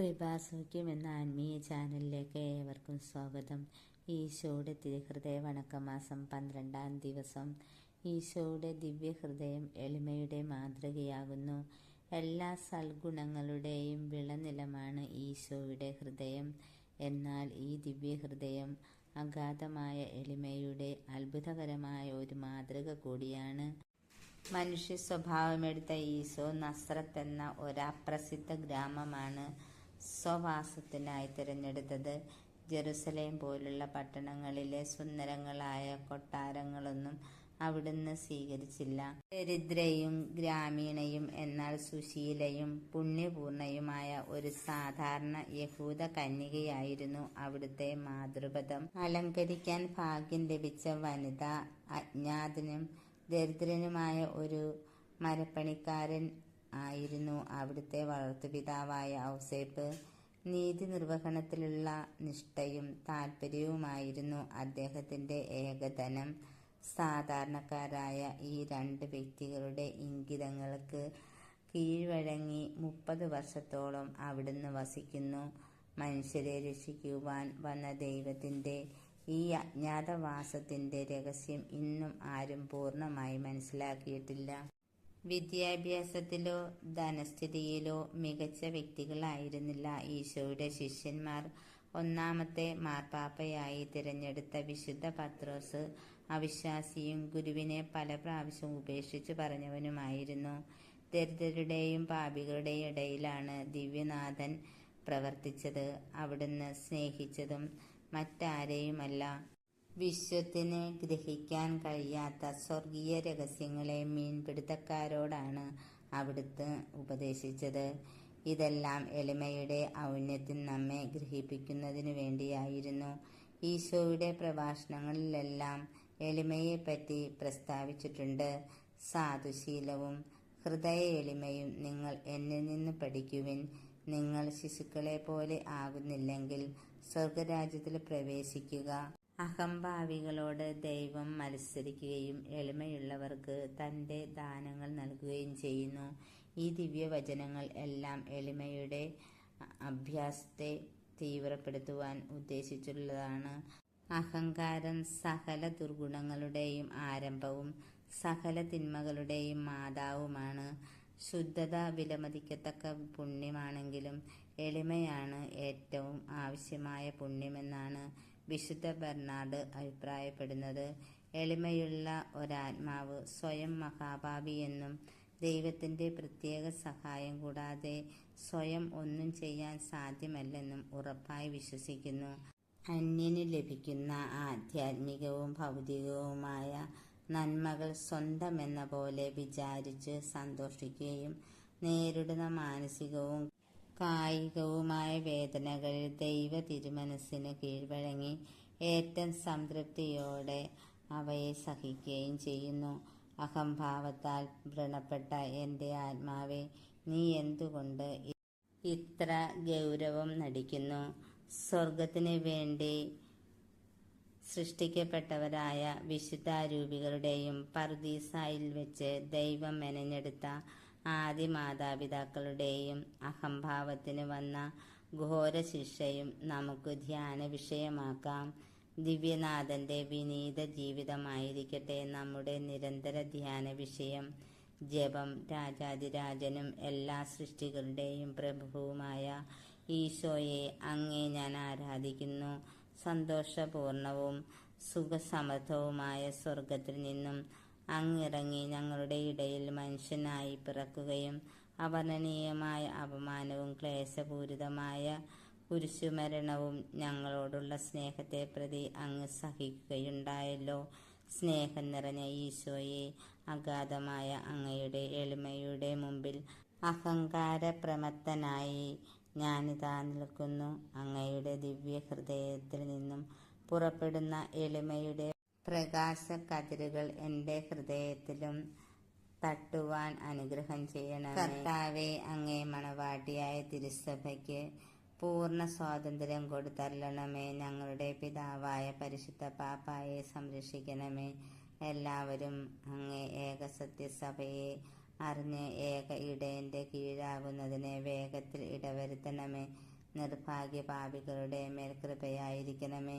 കൃപാസൗഖ്യം എന്ന ആത്മീയ ചാനലിലേക്ക് ഏവർക്കും സ്വാഗതം. ഈശോയുടെ തിരുഹൃദയ വണക്കമാസം പന്ത്രണ്ടാം ദിവസം ഈശോയുടെ ദിവ്യഹൃദയം എളിമയുടെ മാതൃകയാകുന്നു എല്ലാ സൽഗുണങ്ങളുടെയും വിളനിലമാണ് ഈശോയുടെ ഹൃദയം. എന്നാൽ ഈ ദിവ്യഹൃദയം അഗാധമായ എളിമയുടെ അത്ഭുതകരമായ ഒരു മാതൃക കൂടിയാണ്. മനുഷ്യ സ്വഭാവമെടുത്ത ഈശോ നസ്രത്ത് എന്ന ഒരപ്രസിദ്ധ ഗ്രാമമാണ്. സ്വവാസത്തിനായി തിരഞ്ഞെടുത്തത്. ജെറുസലേം പോലുള്ള പട്ടണങ്ങളിലെ സുന്ദരങ്ങളായ കൊട്ടാരങ്ങളൊന്നും അവിടുന്ന് സ്വീകരിച്ചില്ല. ദരിദ്രയും ഗ്രാമീണയും എന്നാൽ സുശീലയും പുണ്യപൂർണയുമായ ഒരു സാധാരണ യഹൂദ കന്യകയായിരുന്നു അവിടുത്തെ മാതൃപദം. അലങ്കരിക്കാൻ ഭാഗ്യം ലഭിച്ച വനിത അജ്ഞാതനും ദരിദ്രനുമായ ഒരു മരപ്പണിക്കാരൻ ആയിരുന്നു അവിടുത്തെ വളർത്തുപിതാവായ ഔസേപ്പ്. നീതി നിർവഹണത്തിലുള്ള നിഷ്ഠയും താല്പര്യവുമായിരുന്നു അദ്ദേഹത്തിന്റെ ഏകധനം. സാധാരണക്കാരായ ഈ രണ്ട് വ്യക്തികളുടെ ഇംഗിതങ്ങൾക്ക് കീഴ്വഴങ്ങി മുപ്പത് വർഷത്തോളം അവിടുന്ന് വസിക്കുന്നു. മനുഷ്യരെ രക്ഷിക്കുവാൻ വന്ന ദൈവത്തിന്റെ ഈ അജ്ഞാതവാസത്തിന്റെ രഹസ്യം ഇന്നും ആരും പൂർണമായി മനസ്സിലാക്കിയിട്ടില്ല. വിദ്യാഭ്യാസത്തിലോ ധനസ്ഥിതിയിലോ മികച്ച വ്യക്തികളായിരുന്നില്ല. ഈശോയുടെ ശിഷ്യന്മാർ ഒന്നാമത്തെ മാർപ്പാപ്പയായി തിരഞ്ഞെടുത്ത വിശുദ്ധ പത്രോസ് അവിശ്വാസിയും ഗുരുവിനെ പല പ്രാവശ്യം ഉപേക്ഷിച്ചു പറഞ്ഞവനുമായിരുന്നു. ദരിദ്രരുടെയും പാപികളുടെയും ഇടയിലാണ് ദിവ്യനാഥൻ പ്രവർത്തിച്ചത്. അവിടുന്ന് സ്നേഹിച്ചതും മറ്റാരെയുമല്ല. വിശ്വത്തിന് ഗ്രഹിക്കാൻ കഴിയാത്ത സ്വർഗീയ രഹസ്യങ്ങളെ മീൻപിടുത്തക്കാരോടാണ് അവിടുത്തെ ഉപദേശിച്ചത്. ഇതെല്ലാം എളിമയുടെ ഔന്നത്തിൽ നമ്മെ ഗ്രഹിപ്പിക്കുന്നതിനു വേണ്ടിയായിരുന്നു. ഈശോയുടെ പ്രഭാഷണങ്ങളിലെല്ലാം എളിമയെപ്പറ്റി പ്രസ്താവിച്ചിട്ടുണ്ട്. സാധുശീലവും ഹൃദയ എളിമയും നിങ്ങൾ എന്നിൽ നിന്ന് പഠിക്കുവിൻ. നിങ്ങൾ ശിശുക്കളെ പോലെ ആകുന്നില്ലെങ്കിൽ സ്വർഗരാജ്യത്തിൽ പ്രവേശിക്കുക. അഹംഭാവികളോട് ദൈവം മത്സരിക്കുകയും എളിമയുള്ളവർക്ക് തന്റെ ദാനങ്ങൾ നൽകുകയും ചെയ്യുന്നു. ഈ ദിവ്യവചനങ്ങൾ എല്ലാം എളിമയുടെ അഭ്യാസത്തെ തീവ്രപ്പെടുത്തുവാൻ ഉദ്ദേശിച്ചുള്ളതാണ് അഹങ്കാരം സകല ദുർഗുണങ്ങളുടെയും ആരംഭവും സകല തിന്മകളുടെയും മാതാവുമാണ്. ശുദ്ധത വിലമതിക്കത്തക്ക പുണ്യമാണെങ്കിലും എളിമയാണ് ഏറ്റവും ആവശ്യമായ പുണ്യമെന്നാണ് വിശുദ്ധ ബെർണാഡ് അഭിപ്രായപ്പെടുന്നത്. എളിമയുള്ള ഒരാത്മാവ് സ്വയം മഹാഭാവിയെന്നും ദൈവത്തിന്റെ പ്രത്യേക സഹായം കൂടാതെ സ്വയം ഒന്നും ചെയ്യാൻ സാധ്യമല്ലെന്നും ഉറപ്പായി വിശ്വസിക്കുന്നു. അന്യന് ലഭിക്കുന്ന ആധ്യാത്മികവും ഭൗതികവുമായ നന്മകൾ സ്വന്തമെന്ന പോലെ വിചാരിച്ച് സന്തോഷിക്കുകയും നേരിടുന്ന മാനസികവും കായികവുമായ വേദനകളിൽ ദൈവ തിരുമനസ്സിന് കീഴ്വഴങ്ങി ഏറ്റവും സംതൃപ്തിയോടെ അവയെ സഹിക്കുകയും ചെയ്യുന്നു. അഹംഭാവത്താൽ വ്രണപ്പെട്ട എന്റെ ആത്മാവെ നീ എന്തുകൊണ്ട് ഇത്ര ഗൗരവം നടിക്കുന്നു. സ്വർഗത്തിന് വേണ്ടി സൃഷ്ടിക്കപ്പെട്ടവരായ വിശുദ്ധാരൂപികളുടെയും പർദീസായിൽ വെച്ച് ദൈവം മെനഞ്ഞെടുത്ത ആദി മാതാപിതാക്കളുടെയും അഹംഭാവത്തിന് വന്ന ഘോര ശിക്ഷയും നമുക്ക് ധ്യാന വിഷയമാക്കാം. ദിവ്യനാഥന്റെ വിനീത ജീവിതമായിരിക്കട്ടെ നമ്മുടെ നിരന്തര ധ്യാന വിഷയം. ജപം രാജാതിരാജനും എല്ലാ സൃഷ്ടികളുടെയും പ്രഭുവുമായ ഈശോയെ അങ്ങേ ഞാൻ ആരാധിക്കുന്നു. സന്തോഷപൂർണവും സുഖസമൃദ്ധവുമായ സ്വർഗത്തിൽ നിന്നും അങ്ങിറങ്ങി ഞങ്ങളുടെ ഇടയിൽ മനുഷ്യനായി പിറക്കുകയും അവർണനീയമായ അപമാനവും ക്ലേശപൂരിതമായ കുരിശുമരണവും ഞങ്ങളോടുള്ള സ്നേഹത്തെ പ്രതി അങ്ങ് സഹിക്കുകയുണ്ടായല്ലോ. സ്നേഹം നിറഞ്ഞ ഈശോയെ അഗാധമായ അങ്ങയുടെ എളിമയുടെ മുമ്പിൽ അഹങ്കാരപ്രമത്തനായി ഞാനിതാ നിൽക്കുന്നു. അങ്ങയുടെ ദിവ്യ ഹൃദയത്തിൽ നിന്നും പുറപ്പെടുന്ന എളിമയുടെ പ്രകാശ എന്റെ എന്റെ ഹൃദയത്തിലും തട്ടുവാൻ അനുഗ്രഹം ചെയ്യണം കർത്താവെ അങ്ങേ മണവാട്ടിയായ തിരുസഭയ്ക്ക് പൂർണ സ്വാതന്ത്ര്യം കൊടുത്തരണമേ ഞങ്ങളുടെ പിതാവായ പരിശുദ്ധ പാപ്പായെ സംരക്ഷിക്കണമേ. എല്ലാവരും അങ്ങേ ഏക സത്യസഭയെ അറിഞ്ഞ് ഏക ഇടയന്റെ കീഴാകുന്നതിനെ വേഗത്തിൽ ഇടവരുത്തണമേ. നിർഭാഗ്യ പാപികളുടെ മേൽ കൃപയായിരിക്കണമേ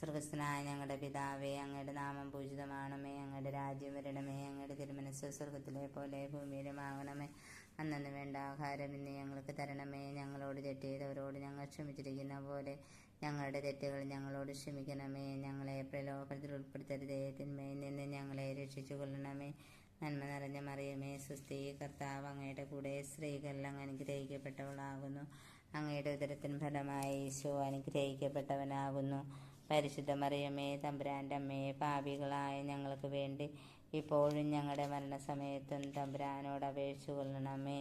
സർവസ്നായ ഞങ്ങളുടെ പിതാവേ അങ്ങയുടെ നാമം പൂജിതമാണമേ അങ്ങയുടെ രാജ്യം വരണമേ അങ്ങയുടെ തിരുമനസ് സ്വർഗത്തിലെ പോലെ ഭൂമിയിലുമാകണമേ അന്നു വേണ്ട ആഹാരം ഇന്ന് ഞങ്ങൾക്ക് തരണമേ. ഞങ്ങളോട് തെറ്റ് ചെയ്തവരോട് ഞങ്ങൾ ക്ഷമിച്ചിരിക്കുന്ന പോലെ ഞങ്ങളുടെ തെറ്റുകൾ ഞങ്ങളോട് ക്ഷമിക്കണമേ. ഞങ്ങളെ പ്രലോഭനത്തിൽ ഉൾപ്പെടുത്തരുതേ. തിന്മയിൽ നിന്ന് ഞങ്ങളെ രക്ഷിച്ചു കൊള്ളണമേ നന്മ നിറഞ്ഞ മറിയമേ സുസ്ഥി കർത്താവ് അങ്ങയുടെ കൂടെ സ്ത്രീകളെല്ലാം അനുഗ്രഹിക്കപ്പെട്ടവളാകുന്നു. അങ്ങയുടെ ഉദരത്തിന് ഫലമായി ഈശോ അനുഗ്രഹിക്കപ്പെട്ടവനാകുന്നു. പരിശുദ്ധ മറിയമ്മേ തമ്പുരാന്റെ അമ്മയെ പാപികളായ ഞങ്ങൾക്ക് വേണ്ടി ഇപ്പോഴും ഞങ്ങളുടെ മരണസമയത്തും തമ്പുരാനോട് അപേക്ഷിച്ചു കൊള്ളണമേ.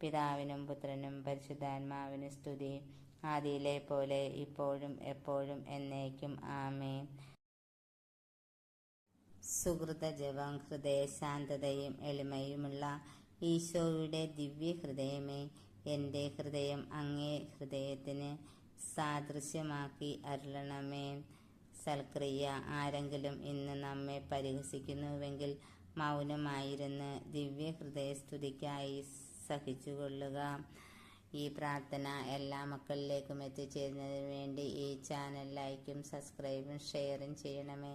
പിതാവിനും പുത്രനും പരിശുദ്ധാത്മാവിനും സ്തുതി. ആദിയിലെ പോലെ ഇപ്പോഴും എപ്പോഴും എന്നേക്കും. ആമേ സുഹൃത ജപം ഹൃദയശാന്തതയും എളിമയുമുള്ള ഈശോയുടെ ദിവ്യ ഹൃദയമേ എന്റെ ഹൃദയം അങ്ങേ ഹൃദയത്തിന് സാദൃശ്യമാക്കി അരുളണമേ. സൽക്രിയ ആരെങ്കിലും ഇന്ന് നമ്മെ പരിഹസിക്കുന്നുവെങ്കിൽ മൗനമായിരുന്ന് ദിവ്യ ഹൃദയസ്തുതിക്കായി സഹിച്ചുകൊള്ളുക. ഈ പ്രാർത്ഥന എല്ലാ മക്കളിലേക്കും എത്തിച്ചേരുന്നതിന് വേണ്ടി ഈ ചാനൽ ലൈക്കും സബ്സ്ക്രൈബും ഷെയറും ചെയ്യണമേ.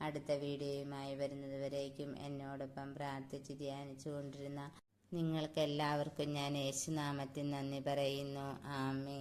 അടുത്ത വീഡിയോയുമായി വരുന്നതുവരേക്കും എന്നോടൊപ്പം പ്രാർത്ഥിച്ച് ധ്യാനിച്ചു കൊണ്ടിരുന്ന നിങ്ങൾക്കെല്ലാവർക്കും ഞാൻ യേശുനാമത്തിൽ നന്ദി പറയുന്നു. ആമേ